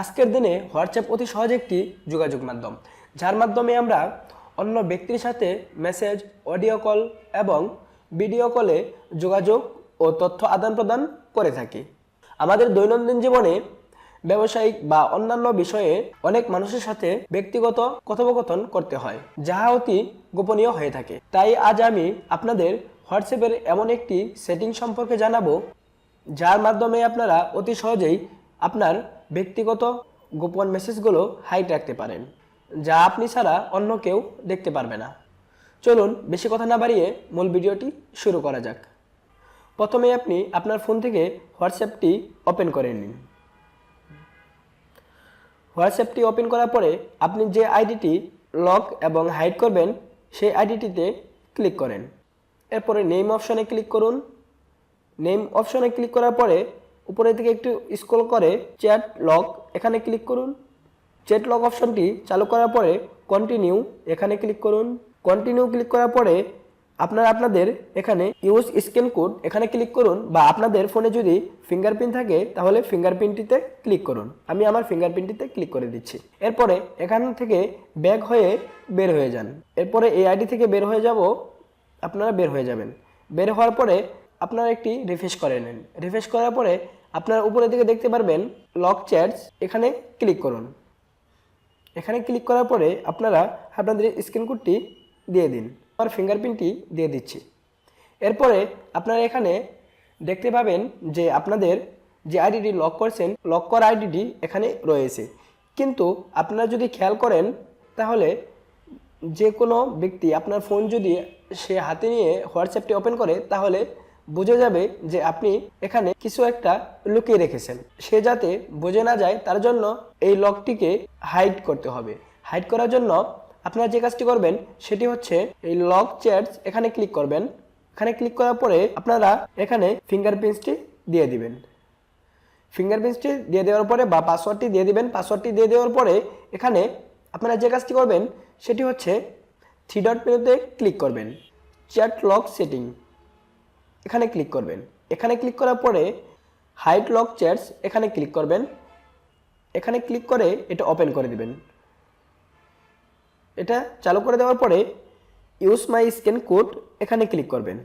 আজকের দিনে হোয়াটসঅ্যাপ অতি সহজ একটি যোগাযোগ মাধ্যম। যার মাধ্যমে আমরা অন্য ব্যক্তির সাথে মেসেজ, অডিও কল এবং ভিডিও কলে যোগাযোগ ও তথ্য আদান প্রদান করে থাকি। আমাদের দৈনন্দিন জীবনে ব্যবসায়িক বা অন্যান্য বিষয়ে অনেক মানুষের সাথে ব্যক্তিগত কথোপকথন করতে হয়, যাহা অতি গোপনীয় হয়ে থাকে। তাই আজ আমি আপনাদের হোয়াটসঅ্যাপের এমন একটি সেটিং সম্পর্কে জানাব, যার মাধ্যমে আপনারা অতি সহজেই আপনার ব্যক্তিগত গোপন মেসেজগুলো হাইড রাখতে পারেন, যা আপনি ছাড়া অন্য কেউ দেখতে পারবে না। চলুন বেশি কথা না বাড়িয়ে মূল ভিডিওটি শুরু করা যাক। প্রথমে আপনি আপনার ফোন থেকে হোয়াটসঅ্যাপটি ওপেন করে নিন। হোয়াটসঅ্যাপটি ওপেন করার পরে আপনি যে আইডিটি লক এবং হাইড করবেন, সেই আইডিটিতে ক্লিক করেন। এরপরে নেম অপশনে ক্লিক করুন। নেম অপশনে ক্লিক করার পরে উপরে দিকে একটু স্ক্রল করে চ্যাট লক এখানে ক্লিক করুন। চ্যাট লক অপশনটি চালু করার পরে কন্টিনিউ এখানে ক্লিক করুন। কন্টিনিউ ক্লিক করার পরে আপনারা, আপনাদের এখানে ইউজ স্ক্যান কোড এখানে ক্লিক করুন বা আপনাদের ফোনে যদি ফিঙ্গারপ্রিন্ট থাকে, তাহলে ফিঙ্গারপ্রিন্টটিতে ক্লিক করুন। আমি আমার ফিঙ্গারপ্রিন্টটিতে ক্লিক করে দিচ্ছি। এরপরে এখান থেকে ব্যাক হয়ে বের হয়ে যান। এরপরে এই আইডি থেকে বের হয়ে যাব, আপনারা বের হয়ে যাবেন। বের হওয়ার পরে আপনারা একটি রিফ্রেশ করে নেন। রিফ্রেশ করার পরে আপনারা উপরের দিকে দেখতে পারবেন লক চ্যাটস এখানে ক্লিক করুন। এখানে ক্লিক করার পরে আপনারা আপনাদের স্ক্রিন কোডটি দিয়ে দিন। আমার ফিঙ্গারপ্রিন্টটি দিয়ে দিচ্ছি। এরপরে আপনারা এখানে দেখতে পাবেন যে আপনাদের যে আইডিটি লক করছেন লক করা আইডিটি এখানে রয়েছে। কিন্তু আপনারা যদি খেয়াল করেন, তাহলে যে কোনো ব্যক্তি আপনার ফোন যদি সে হাতে নিয়ে হোয়াটসঅ্যাপটি ওপেন করে, তাহলে বুঝে যাবে যে আপনি এখানে কিছু একটা লুকিয়ে রেখেছেন। সে যাতে বোঝে না যায়, তার জন্য এই লকটিকে হাইড করতে হবে। হাইড করার জন্য আপনারা যে কাজটি করবেন, সেটি হচ্ছে এই লক চ্যাটস এখানে ক্লিক করবেন। এখানে ক্লিক করার পরে আপনারা এখানে ফিঙ্গারপ্রিন্টসটি দিয়ে দিবেন। ফিঙ্গারপ্রিন্টসটি দিয়ে দেওয়ার পরে বা পাসওয়ার্ডটি দিয়ে দিবেন। পাসওয়ার্ডটি দিয়ে দেওয়ার পরে এখানে আপনারা যে কাজটি করবেন, সেটি হচ্ছে থ্রি ডট মেনুতে ক্লিক করবেন। চ্যাট লক সেটিং এখানে ক্লিক করবেন। এখানে ক্লিক করার পরে হাইট লক চ্যাটস এখানে ক্লিক করবেন। এখানে ক্লিক করে এটা ওপেন করে দিবেন। এটা চালু করে দেওয়ার পরে ইউজ মাই স্ক্যান কোড এখানে ক্লিক করবেন।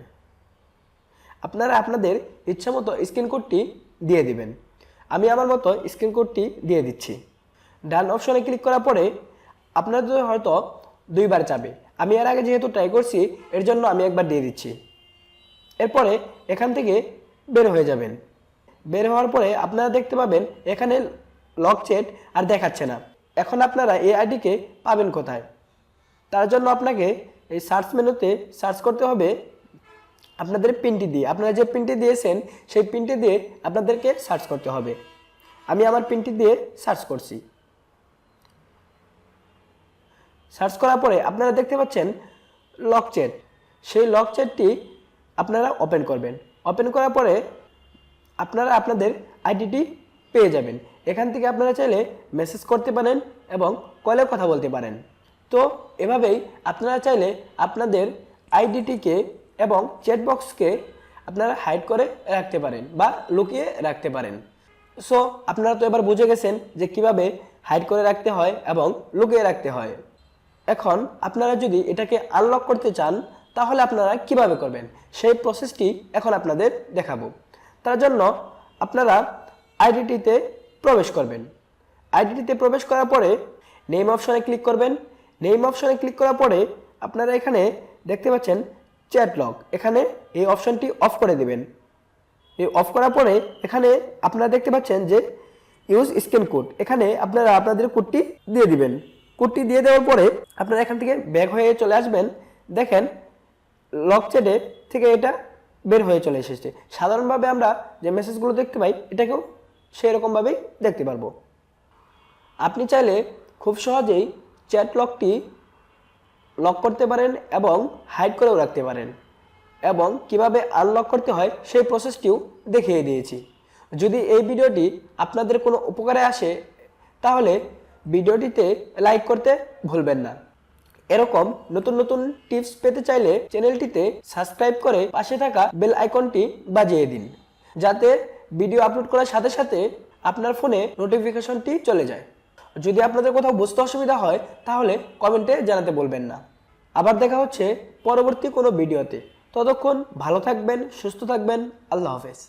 আপনারা আপনাদের ইচ্ছা মতো স্ক্রিন কোডটি দিয়ে দিবেন। আমি আমার মতো স্ক্রিন কোডটি দিয়ে দিচ্ছি। ডান অপশনে ক্লিক করার পরে আপনাদের হয়তো দুইবার চাবে। আমি এর আগে যেহেতু ট্রাই করছি, এর জন্য আমি একবার দিয়ে দিচ্ছি। এরপরে এখান থেকে বের হয়ে যাবেন। বের হওয়ার পরে আপনারা দেখতে পাবেন এখানে লক চেট আর দেখাচ্ছে না। এখন আপনারা এই আইডিকে পাবেন কোথায়? তার জন্য আপনাকে এই সার্চ মেনুতে সার্চ করতে হবে আপনাদের পিনটি দিয়ে। আপনারা যে পিনটি দিয়েছেন, সেই পিনটি দিয়ে আপনাদেরকে সার্চ করতে হবে। আমি আমার পিনটি দিয়ে সার্চ করছি। সার্চ করার পরে আপনারা দেখতে পাচ্ছেন লক চেট সেই লক চ্যাটটি আপনারা ওপেন করবেন। ওপেন করার পরে আপনারা আপনাদের আইডিটি পেয়ে যাবেন। এখান থেকে আপনারা চাইলে মেসেজ করতে পারেন এবং কলে কথা বলতে পারেন। তো এভাবেই আপনারা চাইলে আপনাদের আইডিটিকে এবং চ্যাটবক্সকে আপনারা হাইড করে রাখতে পারেন বা লুকিয়ে রাখতে পারেন। সো আপনারা তো এবার বুঝে গেছেন যে কীভাবে হাইড করে রাখতে হয় এবং লুকিয়ে রাখতে হয়। এখন আপনারা যদি এটাকে আনলক করতে চান তাহলে আপনারা কীভাবে করবেন? সেই প্রসেসটি এখন আপনাদের দেখাবো। তার জন্য আপনারা আইডিটিতে প্রবেশ করবেন। আইডিটিতে প্রবেশ করার পরে নেম অপশনে ক্লিক করবেন। নেম অপশনে ক্লিক করার পরে আপনারা এখানে দেখতে পাচ্ছেন চ্যাট লক এখানে এই অপশনটি অফ করে দেবেন। এই অফ করার পরে এখানে আপনারা দেখতে পাচ্ছেন যে ইউজ স্ক্যান কোড এখানে আপনারা আপনাদের কোডটি দিয়ে দিবেন। কোডটি দিয়ে দেওয়ার পরে আপনারা এখান থেকে ব্যাক হয়ে চলে আসবেন। দেখেন লক চ্যাটে থেকে এটা বের হয়ে চলে এসেছে। সাধারণভাবে আমরা যে মেসেজগুলো দেখতে পাই, এটাকেও সেই রকমভাবেই দেখতে পারব। আপনি চাইলে খুব সহজেই চ্যাট লকটি লক করতে পারেন এবং হাইড করেও রাখতে পারেন। এবং কীভাবে আনলক করতে হয়, সেই প্রসেসটিও দেখিয়ে দিয়েছি। যদি এই ভিডিওটি আপনাদের কোনো উপকারে আসে, তাহলে ভিডিওটিতে লাইক করতে ভুলবেন না। এরকম নতুন নতুন টিপস পেতে চাইলে চ্যানেলটিতে সাবস্ক্রাইব করে পাশে থাকা বেল আইকনটি বাজিয়ে দিন, যাতে ভিডিও আপলোড করার সাথে সাথে আপনার ফোনে নোটিফিকেশনটি চলে যায়। যদি আপনাদের কোথাও বুঝতে অসুবিধা হয়, তাহলে কমেন্টে জানাতে বলবেন না। আবার দেখা হচ্ছে পরবর্তী কোনো ভিডিওতে। ততক্ষণ ভালো থাকবেন, সুস্থ থাকবেন। আল্লাহ হাফেজ।